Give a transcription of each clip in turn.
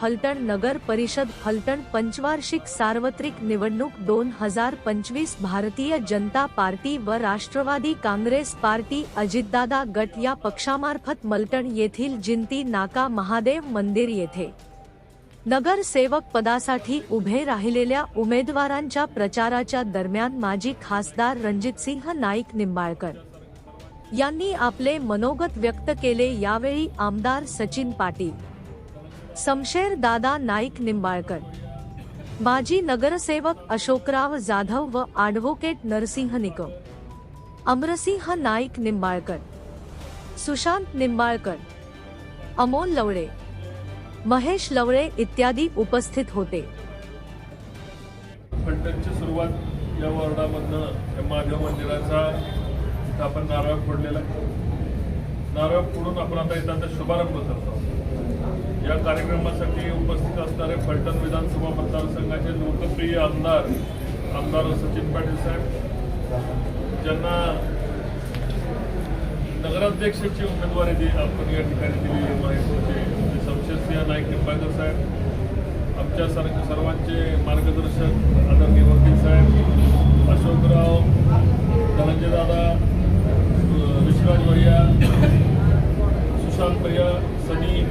फलटण नगर परिषद फलटण पंचवार्षिक सार्वत्रिक निवडणूक दोन हजार पंचवीस भारतीय जनता पार्टी व राष्ट्रवादी काँग्रेस पार्टी अजितदादा गट या पक्षामार्फत मलटण येथील जिंती नाका महादेव मंदिर येथे. नगरसेवक पदासाठी उभे राहिलेल्या उमेदवारांच्या प्रचाराच्या दरम्यान माजी खासदार रणजितसिंह नाईक निंबाळकर यांनी आपले मनोगत व्यक्त केले यावेळी आमदार सचिन पाटील समशेर दादा नाईक निंबाळकर. माजी नगरसेवक अशोकराव जाधव व ॲडव्होकेट नरसिंह निकम. अमरसिंह नाईक निंबाळकर. सुशांत निंबाळकर. अमोल लवळे. महेश लवळे इत्यादी उपस्थित होते. फलटणची सुरुवात या वॉर्डामधनं या मंदिराचा. आपण नारळ फोडलेला. नारळ फोडून आपण आता इथं शुभारंभ करतो. या कार्यक्रमासाठी उपस्थित असणारे फलटण विधानसभा मतदारसंघाचे लोकप्रिय आमदार आमदार सचिन पाटील साहेब ज्यांना नगराध्यक्षाची उमेदवारी दि आपण या ठिकाणी दिलेली माहिती शमशेरसिंह नाईक निंबाळकर साहेब आमच्या सर सर्वांचे मार्गदर्शक आदरणीय वकील साहेब अशोकराव धनंजयदादा विश्वराज भैया सुशांत भैया सनी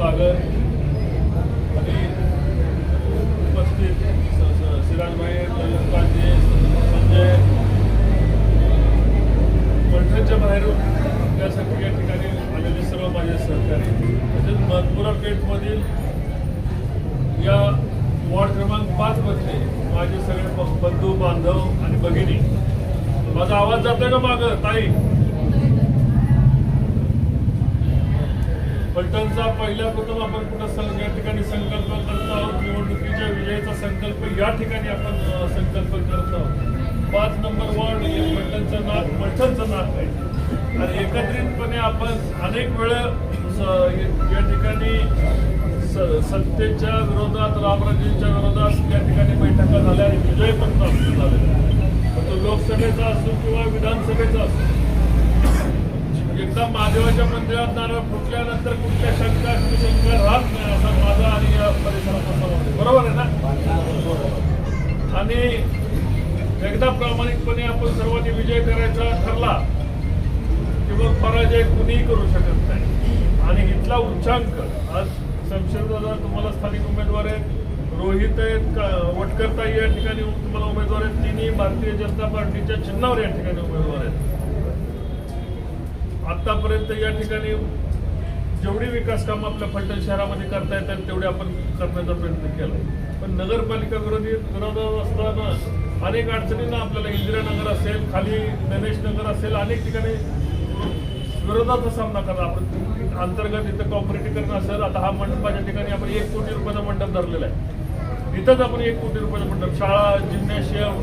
सागर आणि उपस्थित सिराजभाई ललितकांतजी संजय. पैठणच्या बाहेरून त्यासाठी या ठिकाणी आलेले सर्व माझे सहकारी. तसेच मधपुरा पेठमधील या वॉर्ड क्रमांक पाच मधले माझे सगळे बंधू बांधव आणि भगिनी. माझा आवाज जातोय का माग? ताई? पलटणचा पहिल्या प्रथम आपण कुठं या ठिकाणी संकल्प करत आहोत? निवडणुकीच्या विजयाचा संकल्प या ठिकाणी आपण संकल्प करत आहोत. पाच नंबर वॉर्ड हे पलटणचं नाक पलटणचं नाक आहे. आणि एकत्रितपणे आपण अनेक वेळा स- या ठिकाणी स- सत्तेच्या विरोधात रामराजेंच्या विरोधात या ठिकाणी बैठका झाल्या आणि विजय पण प्राप्त झाले. तो लोकसभेचा असो किंवा विधानसभेचा असो. एकदा महादेवाच्या मंदिरात नारळ फुटल्यानंतर कुठल्या शंका शंका राहत नाही असा माझा आणि या परिसराचा बरोबर आहे ना? आणि एकदा प्रामाणिकपणे आपण सर्वांनी विजय करायचा ठरला की मग पराजय कुणीही करू शकत नाही. आणि इथला उच्चांक आज शमशेरदादा तुम्हाला स्थानिक उमेदवार आहेत रोहित आहेत वटकरताई या ठिकाणी तुम्हाला उमेदवार आहेत तिन्ही भारतीय जनता पार्टीच्या चिन्हावर या ठिकाणी उमेदवार आहेत. आतापर्यंत या ठिकाणी जेवढी विकास कामं आपल्या फलटण शहरामध्ये करता येतात तेवढे आपण करण्याचा प्रयत्न केला. पण नगरपालिका विरोधी विरोधात असताना अनेक अडचणींना आपल्याला इंदिरानगर असेल खाली गणेश नगर असेल अनेक ठिकाणी विरोधाचा सामना करा आपण अंतर्गत इथं कॉम्पिटिकरण असेल आता हा मंडपाच्या ठिकाणी आपण एक कोटी रुपयाचा मंडप धरलेला आहे. इथंच आपण एक कोटी रुपयाचा मंडप शाळा जिम्नॅशियम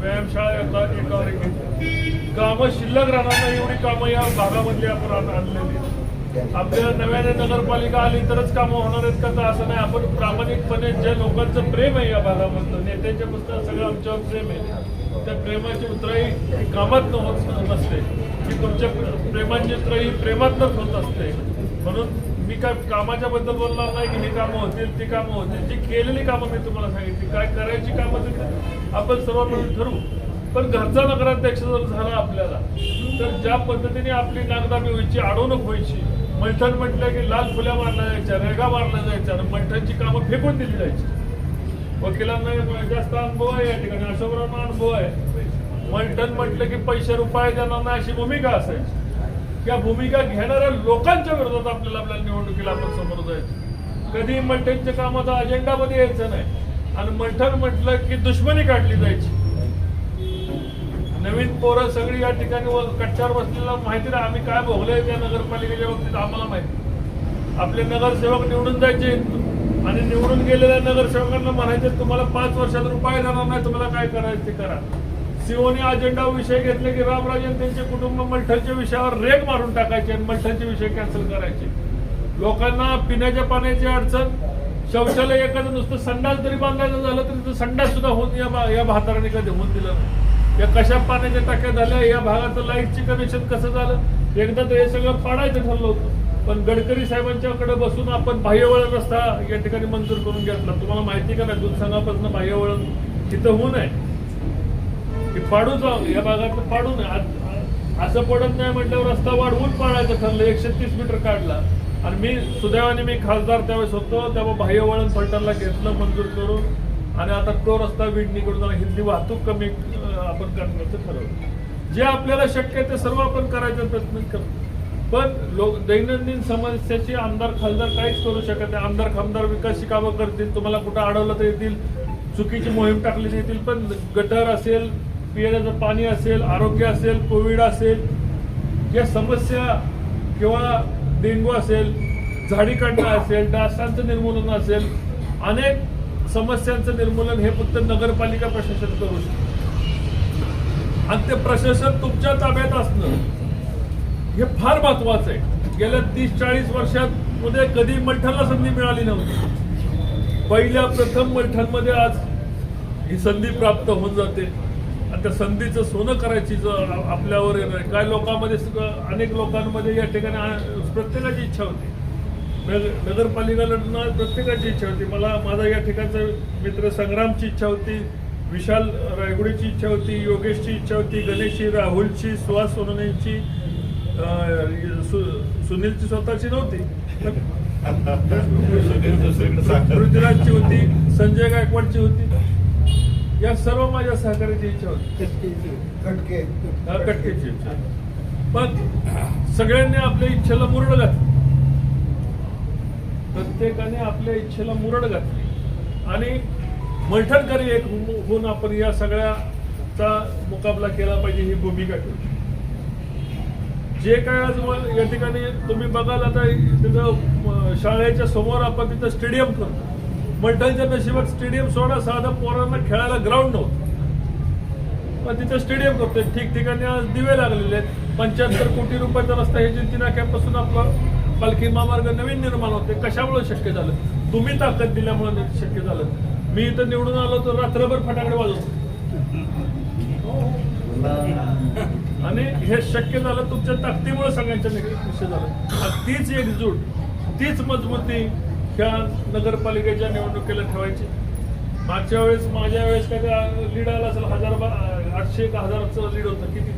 व्यायामशाळा एकावर एक घेतली. कामं शिल्लक राहणार नाही एवढी कामं या भागामधली आपण आणलेली आपल्या नव्याने नगरपालिका आली तरच कामं होणार आहेत का? तर असं नाही. आपण प्रामाणिकपणे ज्या लोकांचं प्रेम आहे या भागामधलं नेत्यांच्या पुस्तकात सगळं आमच्यावर प्रेम आहे. त्या प्रेमाची उतराई कामात न होत नसते की तुमच्या प्रेमाची उतराई प्रेमातनच होत असते. म्हणून मी काय कामाच्या बद्दल बोलणार नाही की ही कामं होतील ती कामं होतील. जी केलेली कामं मी तुम्हाला सांगितली. काय करायची कामं आपण सर्व मिळून ठरवू. पण घरचा नगराध्यक्ष जर झाला आपल्याला तर ज्या पद्धतीने आपली नागदाबी व्हायची अडवणूक व्हायची मैठण म्हटलं की लाल फुल्या मारल्या जायच्या रेगा मारल्या जायच्या आणि मैठणची कामं फेकून दिली जायची. वकिलांना जास्त अनुभव आहे या ठिकाणी अशोकरावांना अनुभव आहे. मल्टन म्हटलं की पैसे रुपये देणार नाही अशी भूमिका असायची. त्या भूमिका घेणाऱ्या लोकांच्या विरोधात आपल्याला आपल्या निवडणुकीला आपण समोर जायचं. कधी मल्टनच्या कामाचा अजेंडामध्ये यायचं नाही. आणि मल्टन म्हटलं की दुश्मनी काढली जायची. नवीन पोरं सगळी या ठिकाणी व- कट्ट्यावर बसलेला माहिती ना आम्ही काय भोगलोय त्या नगरपालिकेच्या बाबतीत आम्हाला माहिती आपले नगरसेवक निवडून जायचे. आणि निवडून गेलेल्या नगरसेवकांना म्हणायचे तुम्हाला पाच वर्षात रुपये देणार नाही तुम्हाला काय करायचं ते करा. सिओने अजेंडा विषय घेतले की रामराजन त्यांचे कुटुंब मलठणच्या विषयावर रेग मारून टाकायचे आणि मलठणचे विषय कॅन्सल करायचे. लोकांना पिण्याच्या पाण्याची अडचण शौचालय एखादं नुसतं संडास जरी बांधायचं झालं तरी संडास सुद्धा होऊन या या भाताराने कधी होऊन दिलं नाही. या कशा पाण्याच्या टाक्या झाल्या? या भागाचं लाईटचे कनेक्शन कसं झालं? एकदा तर हे सगळं पाडायचं ठरलं होतं. पण गडकरी साहेबांच्याकडे बसून आपण बाह्यवळण रस्ता या ठिकाणी मंजूर करून घेतला. तुम्हाला माहिती का नाही? दूधसंघापासून बाह्यवळण तिथं होऊ नये. की पाडूच या भागात पाडू नये. असं पडत नाही म्हटल्यावर रस्ता वाढवून पाडायचं ठरलं. एकशे तीस मीटर काढला. आणि मी सुदैवाने मी खासदार त्यावेळेस होतो. त्यामुळे बाह्यवळण फलटणला घेतलं मंजूर करून. आणि आता तो रस्ता विडणी करून हिंदी वाहतूक कमी आपण करण्याचं ठरवलं. जे आपल्याला शक्य आहे ते सर्व आपण करायचा प्रयत्न करतो. पण लोक दैनंदिन समस्याची आमदार खासदार काहीच करू शकत नाही. आमदार खामदार विकासची कामं करतील तुम्हाला कुठं अडवलं तर येतील चुकीची मोहीम टाकली तर येतील. पण गटर असेल पिण्याचं पाणी असेल आरोग्य असेल कोविड असेल या समस्या किंवा डेंगू असेल झाडी काढणं असेल डासांचं निर्मूलन असेल अनेक समस्यांचं निर्मूलन हे फक्त नगरपालिका प्रशासन करू शकते. आणि ते प्रशासन तुमच्या ताब्यात असणं हे फार महत्वाचं आहे. गेल्या तीस चाळीस वर्षात मध्ये कधी मलठणला संधी मिळाली नव्हती. पहिल्या प्रथम मलठणमध्ये आज ही संधी प्राप्त होऊन जाते. आणि त्या संधीचं सोनं करायची जर आपल्यावर येणार काय लोकांमध्ये सगळं- अनेक लोकांमध्ये या ठिकाणी प्रत्येकाची इच्छा होती. नग- नगरपालिका लढणार प्रत्येकाची इच्छा होती. मला माझा या ठिकाणचा मित्र संग्रामची इच्छा होती. विशाल रायगुडेची इच्छा होती योगेशची इच्छा होती गणेशची राहुलची सुहास सोनवणेची अं, सु- सुनीलची स्वतःची नव्हती. पृथ्वीराजची होती संजय गायकवाडची होती. या सर्व माझ्या सहकार्याची इच्छा होती. कटके. कटकेची इच्छा. पण सगळ्यांनी आपल्या इच्छेला मुरड घातली. प्रत्येकाने आपल्या इच्छेला मुरड घातली. आणि मलठणकरी एक होऊन आपण या सगळ्याचा मुकाबला केला पाहिजे ही भूमिका ठेवली. जे काय आज या ठिकाणी तुम्ही बघाल आता तिथं शाळेच्या समोर आपण तिथं स्टेडियम करतो. मलठणच्या नशिबात स्टेडियम सोडा साधा पोरांना खेळायला ग्राउंड नव्हतं. पण तिथं स्टेडियम करतोय. ठिकठिकाणी आज दिवे लागलेले आहेत. पंच्याहत्तर कोटी रुपयाचा रस्ता हे जिंतीना कॅम्पपासून आपला पालखी महामार्ग नवीन निर्माण होते कशामुळे शक्य झालं? तुम्ही ताकद दिल्यामुळे शक्य झालं. मी इथं निवडून आलो तर रात्रभर फटाकडे वाजवतो. आणि हे शक्य झालं तुमच्या ताकदीमुळे सगळ्यांच्या निश्चित झालं. तीच एकजूट तीच मजबूती ह्या नगरपालिकेच्या निवडणुकीला ठेवायची. मागच्या वेळेस माझ्या वेळेस काय लीड आला असेल हजार आठशे का हजाराचं लीड होतं. किती.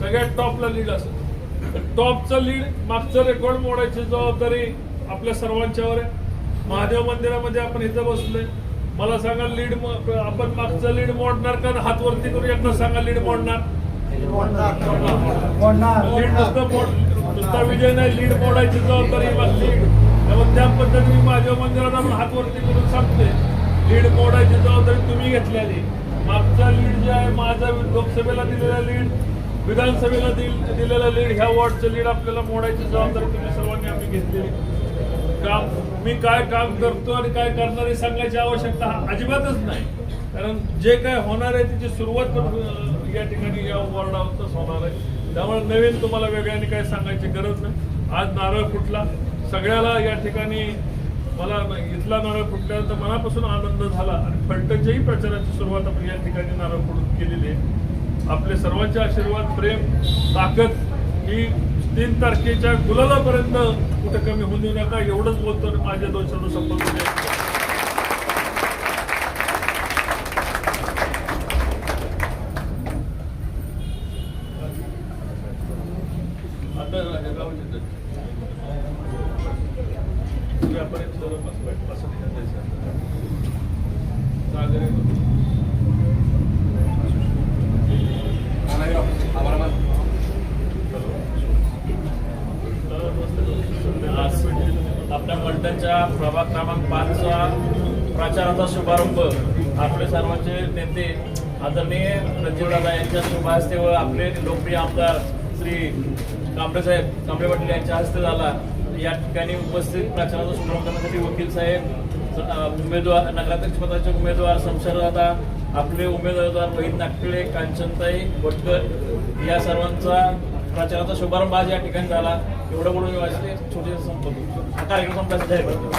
सगळ्यात टॉपला लीड असेल. टॉपचं लीड मागचं रेकॉर्ड मोडायची जबाबदारी आपल्या सर्वांच्यावर आहे. महादेव मंदिरामध्ये आपण इथं बसलोय. मला सांगा लीड आपण मागचं लीड मोडणार का? हात वरती करून एकदा सांगा लीड मोडणार? लीड नुसता विजय नाही लीड मोडायची जबाबदारी मागची. त्यामुळे त्या पद्धतीने महादेव मंदिरात आपण हात वरती करून सांगतोय. लीड मोडायची जबाबदारी तुम्ही घेतलेली मागचा लीड जे आहे माझा लोकसभेला दिलेला लीड विधानसभेला दिल- दिलेला लीड ह्या वॉर्डचं लीड आपल्याला मोडायची जबाबदारी तुम्ही सर्वांनी आम्ही घेतलेली. काम मी काय काम करतो आणि काय करणार हे सांगायची आवश्यकता अजिबातच नाही. कारण जे काय होणार आहे त्याची सुरुवात पण या ठिकाणी या वॉर्डावरच होणार आहे. त्यामुळे नवीन तुम्हाला वेगळ्याने काय सांगायची गरज नाही. आज नारळ फुटला. सगळ्याला या ठिकाणी मला इथला नारळ फुटल्यानंतर मनापासून आनंद झाला. आणि फलटणच्याही प्रचाराची सुरुवात आपण या ठिकाणी नारळ फुटून केलेली आहे. आपले सर्वांचे आशीर्वाद प्रेम ताकद ही तीन तारखेच्या गुलालापर्यंत कुठे कमी होऊ देऊ नका एवढंच बोलतो आणि माझ्या दोन शब्द संपवतो. व्यापारी सर्व बस- बस- बस- आपल्या मंडळच्या प्रभाग क्रमांक पाचचा प्रचाराचा शुभारंभ आपले सर्वांचे नेते आदरणीय रणजितदादा यांच्या शुभ हस्ते व आपले लोकप्रिय आमदार श्री कांबळेसाहेब कांबळे पाटील यांच्या हस्ते झाला. या ठिकाणी उपस्थित प्रचाराचा शुभारंभ करण्यासाठी वकील साहेब उमेदवार नगराध्यक्ष पदाचे उमेदवार शमशेरदादा आपले उमेदवार रोहित नागटिळे कांचनताई भटकर या सर्वांचा प्रचाराचा शुभारंभ आज या ठिकाणी झाला. एवढं बोलून मी माझे छोटे संपतो हा कार्यक्रम संपला जाहीर करतो